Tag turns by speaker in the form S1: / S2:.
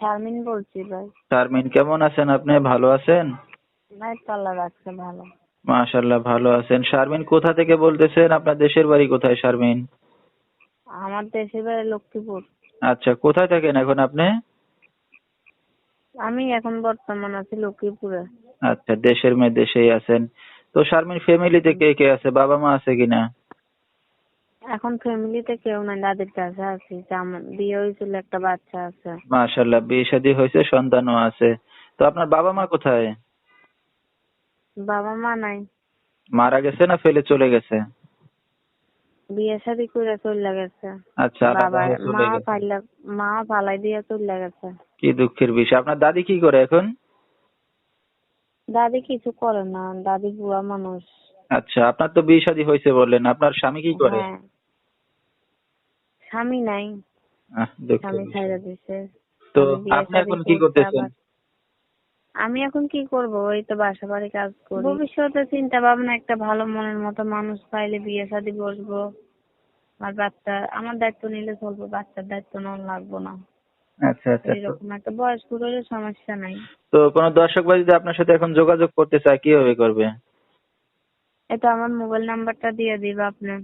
S1: শারমিন বলছি ভাই।
S2: শারমিন কেমন আছেন আপনি? ভালো আছেন?
S1: ভাই তো আল্লাহ রাখছে ভালো।
S2: মাশাল্লাহ ভালো আছেন। শারমিন কোথা থেকে বলতেছেন? আপনার দেশের বাড়ি কোথায় শারমিন?
S1: আমার দেশের বাড়ি লক্ষ্মীপুর।
S2: আচ্ছা কোথায় থাকেন এখন আপনি?
S1: আমি এখন বর্তমান আছি লক্ষ্মীপুরে।
S2: আচ্ছা দেশের মেয়ে দেশেই আছেন। তো শারমিন ফ্যামিলিতে কে কে আছে? বাবা মা আছে কিনা?
S1: এখন ফ্যামিলিতে কেউ নাই দাদির কাছে আছি বিয়ে হয়েছিল একটা বাচ্চা আছে।
S2: মাশাল্লাহ বিয়ে শাদী হয়েছে সন্তানও আছে। তো আপনার বাবা মা কোথায়?
S1: বাবা মা নাই।
S2: মারা গেছে না ফেলে চলে গেছে?
S1: বিয়ে শাদি করে চলে গেছে।
S2: আচ্ছা
S1: বাবা মা। পাইলা মা পালাই দিয়ে চলে গেছে।
S2: কি দুঃখের বিষয়। আপনার দাদি কি করে এখন?
S1: দাদি কিছু করে না দাদি বুড়া মানুষ।
S2: আচ্ছা আপনার তো বিয়ে শাদী হয়েছে বললেন আপনার স্বামী কি করে?
S1: হ্যাঁ। স্বামী নাই। স্বামী। ছাইড়া দিছে।
S2: তো
S1: আমি
S2: আপনি এখন কি
S1: করতে
S2: করতেছেন?
S1: আমি এখন কি করব? ওই তো বাসা বাড়ি কাজ করি। ভবিষ্যতে চিন্তা ভাবনা একটা ভালো মনের মতো মানুষ পাইলে বিয়ে শাদী বসবো। আর বাচ্চা আমার দায়িত্ব নিলে চলবো বাচ্চার দায়িত্ব নেওয়া লাগবো না।
S2: আচ্ছা আচ্ছা
S1: এরকম একটা হলে সমস্যা নাই।
S2: তো কোনো দর্শক ভাই যদি আপনার সাথে এখন যোগাযোগ করতে চায় কীভাবে করবে?
S1: এটা আমার মোবাইল নাম্বারটা দিয়ে দিবে আপনি।